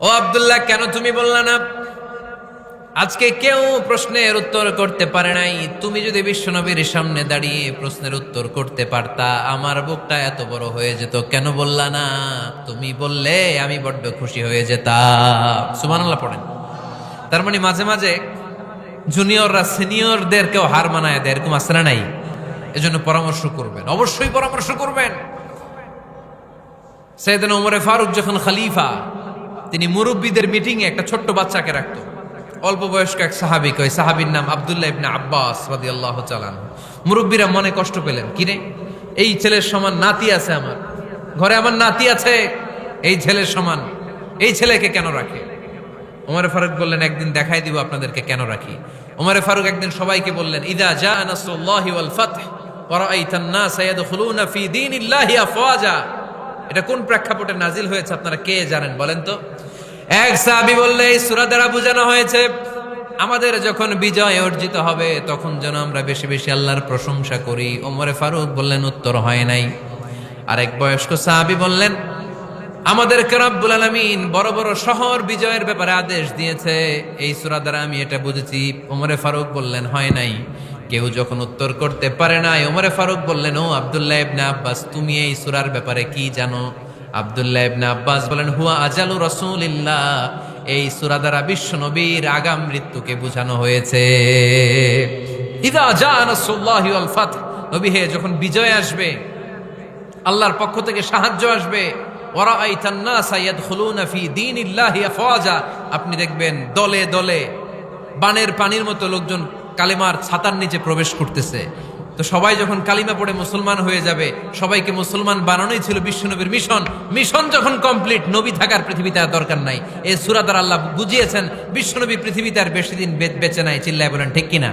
ও আব্দুল্লাহ, কেন তুমি বললা না? আজকে কেউ প্রশ্নের উত্তর করতে পারে নাই। তুমি যদি বিশ্বনবীর সামনে দাঁড়িয়ে প্রশ্নের উত্তর করতে পারতা, আমার বুকটা এত বড় হয়ে যেত। কেন বললা না? তুমি বললে আমি বড্ড খুশি হয়ে যেতাম। সুবহানাল্লাহ পড়েন। তার মানে মাঝে মাঝে জুনিয়ররা, সিনিয়রদেরকেও হার মানায় দেয়, এরকম আসরা নাই? এজন্য পরামর্শ করবেন। অবশ্যই পরামর্শ করবেন। সৈয়দনা ওমরে ফারুক যখন খলিফা তিনি মুরব্বীদের মিটিংয়ে একটা ছোট্ট বাচ্চাকে রাখতো। অল্প বয়স্ক এক সাহাবিক ওই সাহাবীর নাম আব্দুল্লাহ ইবনে আব্বাস রাদিয়াল্লাহু চালান মুরব্বীরা মনে কষ্ট পেলেন কিরে এই ছেলের সমান নাতি আছে আমার। ঘরে আমার নাতি আছে। এই ছেলের সমান। এই ছেলেকে কেন রাখে? ওমরে ফারুক বললেন, একদিন দেখাই দিব আপনাদেরকে কেন রাখি। ওমরে ফারুক একদিন সবাইকে বললেন, ইদা জা নাসরুল্লাহি ওয়াল ফাতহ, ওয়া রাআইতান নাস ইয়াদখুলুনা ফি দীনিল্লাহি আফওয়াজা। এটা কোন প্রেক্ষাপটে নাজিল হয়েছে আপনারা কে জানেন বলেন তো? এক সাহাবি বললে, এই সুরা দ্বারা বোঝানো হয়েছে, আমাদের যখন বিজয় অর্জিত হবে, তখন যেন আমরা বেশি বেশি আল্লাহর প্রশংসা করি। ওমরে ফারুক বললেন, উত্তর হয় নাই। আরেক বয়স্ক সাহাবি বললেন আমাদের রাব্বুল আলামিন বড় বড় শহর বিজয়ের ব্যাপারে আদেশ দিয়েছে। এই সূরা দ্বারা আমি এটা বুঝেছি। ওমরে ফারুক বললেন, হয় নাই। কেউ যখন উত্তর করতে পারে নাই, ওমরে ফারুক বললেন, ও আব্দুল্লাহ ইবনে আব্বাস, তুমি এই সুরার ব্যাপারে কি জানো? আব্দুল্লাহ ইবনে আব্বাস বলেন, হুয়া আজালু রাসূলিল্লাহ। এই সুরা দ্বারা বিশ্ব নবীর আগাম মৃত্যুকে বোঝানো হয়েছে। ইদা জা নাসরুল্লাহি ওয়াল ফাতহ। নবী হে, যখন বিজয় আসবে, আল্লাহর পক্ষ থেকে সাহায্য আসবে আপনি দেখবেন, দলে দলে বানের পানির মতো লোকজন কালিমার ছাতার নিচে প্রবেশ করতেছে। তো সবাই যখন কালিমা পড়ে মুসলমান হয়ে যাবে, সবাইকে মুসলমান বানানোই ছিল বিশ্বনবীর মিশন। মিশন যখন কমপ্লিট নবী থাকার পৃথিবীতে আর দরকার নাই। এই সুরাদার আল্লাহ বুঝিয়েছেন, বিশ্বনবী পৃথিবীতে আর বেশি দিন বেঁচে নাই। চিল্লায় বলেন, ঠিক কিনা?